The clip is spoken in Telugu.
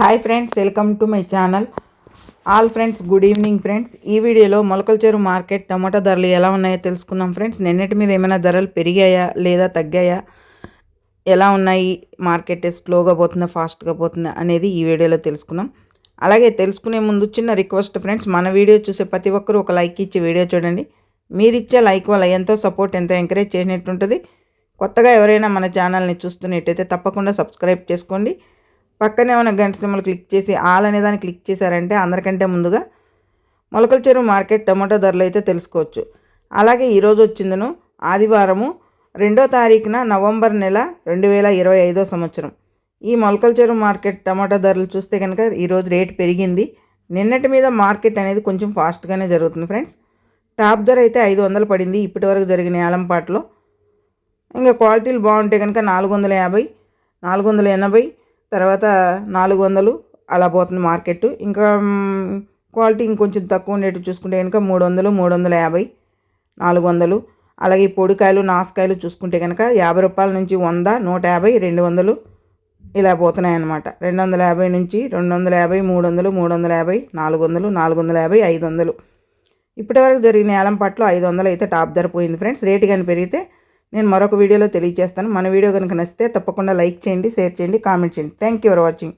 Hi friends welcome to my channel all friends good evening friends ఈ వీడియోలో మొలకల చెరువు మార్కెట్ టమాటా ధరలు ఎలా ఉన్నాయో తెలుసుకున్నాం ఫ్రెండ్స్ నిన్నటి మీద ఏమైనా ధరలు పెరిగాయా లేదా తగ్గాయా? ఎలా ఉన్నాయి? మార్కెట్ స్లోగా పోతుందా ఫాస్ట్గా పోతుందా అనేది ఈ వీడియోలో తెలుసుకున్నాం అలాగే తెలుసుకునే ముందు చిన్న రిక్వెస్ట్ ఫ్రెండ్స్ మన వీడియో చూసే ప్రతి ఒక్కరూ ఒక లైక్ ఇచ్చి వీడియో చూడండి. మీరు ఇచ్చే లైక్ వల్ల ఎంతో సపోర్ట్ ఎంతో ఎంకరేజ్ చేసినట్టుంటుంది కొత్తగా ఎవరైనా మన ఛానల్ని చూస్తున్నట్టయితే తప్పకుండా సబ్స్క్రైబ్ చేసుకోండి. పక్కనే ఉన్న గంట సింబల్ క్లిక్ చేసి ఆల్ అనే దాన్ని క్లిక్ చేశారంటే అందరికంటే ముందుగా మొలకల చెరువు మార్కెట్ టమాటో ధరలు అయితే తెలుసుకోవచ్చు. అలాగే ఈరోజు వచ్చిందను ఆదివారము రెండో తారీఖున నవంబర్ నెల రెండు వేల ఇరవై ఐదో సంవత్సరం. ఈ మొలకల చెరువు మార్కెట్ టమాటా ధరలు చూస్తే కనుక ఈరోజు రేటు పెరిగింది. నిన్నటి మీద మార్కెట్ అనేది కొంచెం ఫాస్ట్గానే జరుగుతుంది ఫ్రెండ్స్. టాప్ ధర అయితే ఐదు వందలు పడింది. ఇప్పటి వరకు జరిగిన ఏలంపాట్లో. ఇంకా క్వాలిటీలు బాగుంటే కనుక నాలుగు వందల యాభై నాలుగు వందల ఎనభై తర్వాత నాలుగు వందలు అలా పోతుంది మార్కెట్ ఇంకా క్వాలిటీ ఇంకొంచెం తక్కువ ఉండేట్టు చూసుకుంటే కనుక మూడు వందలు మూడు వందల యాభై నాలుగు వందలు. అలాగే ఈ పొడికాయలు నాసుకాయలు చూసుకుంటే కనుక యాభై రూపాయల నుంచి వంద నూట యాభై రెండు వందలు ఇలా పోతున్నాయి అన్నమాట రెండు వందల యాభై నుంచి రెండు వందల యాభై మూడు వందలు మూడు వందల యాభై నాలుగు వందలు నాలుగు వందల యాభై ఐదు వందలు. ఇప్పటివరకు జరిగిన ఏలం పట్ల ఐదు వందలు అయితే టాప్ ధర పోయింది ఫ్రెండ్స్. రేటు కానీ పెరిగితే నేను మరొక వీడియోలో తెలియజేస్తాను. మన వీడియో కనుక నచ్చితే తప్పకుండా లైక్ చేయండి షేర్ చేయండి కామెంట్ చేయండి. Thank you for watching